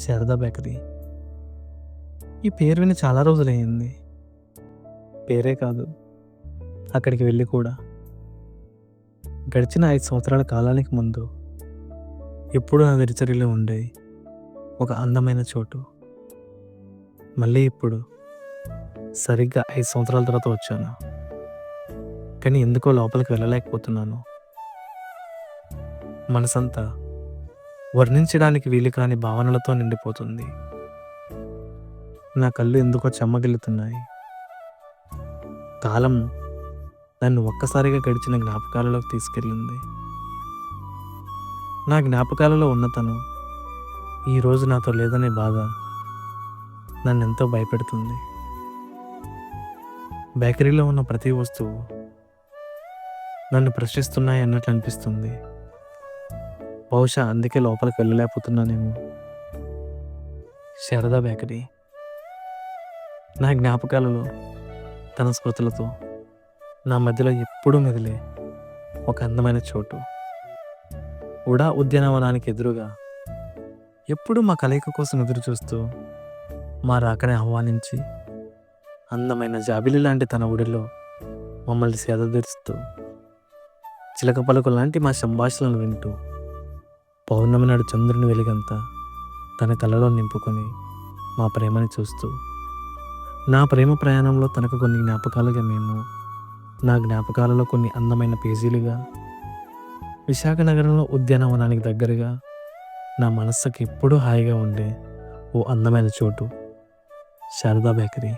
Sharada bakery. ఈ పేరు విని చాలా రోజులయ్యింది. పేరే కాదు అక్కడికి వెళ్ళి కూడా. గడిచిన ఐదు సంవత్సరాల కాలానికి ముందు ఎప్పుడూ నా దిరిచర్యలో ఉండే ఒక అందమైన చోటు. మళ్ళీ ఇప్పుడు సరిగ్గా ఐదు సంవత్సరాల తర్వాత వచ్చాను. కానీ ఎందుకో లోపలికి వెళ్ళలేకపోతున్నాను. మనసంతా వర్ణించడానికి వీలు కాని భావనలతో నిండిపోతుంది. నా కళ్ళు ఎందుకో చెమ్మగిల్లుతున్నాయి. కాలం నన్ను ఒక్కసారిగా గడిచిన జ్ఞాపకాలలోకి తీసుకెళ్ళింది. నా జ్ఞాపకాలలో ఉన్న తను ఈరోజు నాతో లేదనే బాధ నన్ను ఎంతో భయపెడుతుంది. బేకరీలో ఉన్న ప్రతి వస్తువు నన్ను ప్రశ్నిస్తున్నాయి అన్నట్లు అనిపిస్తుంది. బహుశా అందుకే లోపలికి వెళ్ళలేకపోతున్నానేమో. శారదా బేకరీ నా జ్ఞాపకాలలో తన స్మృతులతో నా మధ్యలో ఎప్పుడూ మెదిలే ఒక అందమైన చోటు. ఉడా ఉద్యానవనానికి ఎదురుగా ఎప్పుడూ మా కలయిక కోసం ఎదురు చూస్తూ మా రాకని ఆహ్వానించి అందమైన జాబిలి లాంటి తన ఊడిలో మమ్మల్ని సేదతీరుస్తూ చిలక పలుకు లాంటి మా సంభాషణలు వింటూ పౌర్ణమి నాడు చంద్రుని వెలుగంతా తన కలలో నింపుకొని మా ప్రేమని చూస్తూ నా ప్రేమ ప్రయాణంలో తనకు కొన్ని జ్ఞాపకాలుగా మేము నా జ్ఞాపకాలలో కొన్ని అందమైన పేజీలుగా విశాఖ నగరంలో ఉద్యానవనానికి దగ్గరగా నా మనస్సుకి ఎప్పుడూ హాయిగా ఉండే ఓ అందమైన చోటు శారదా బేకరీ.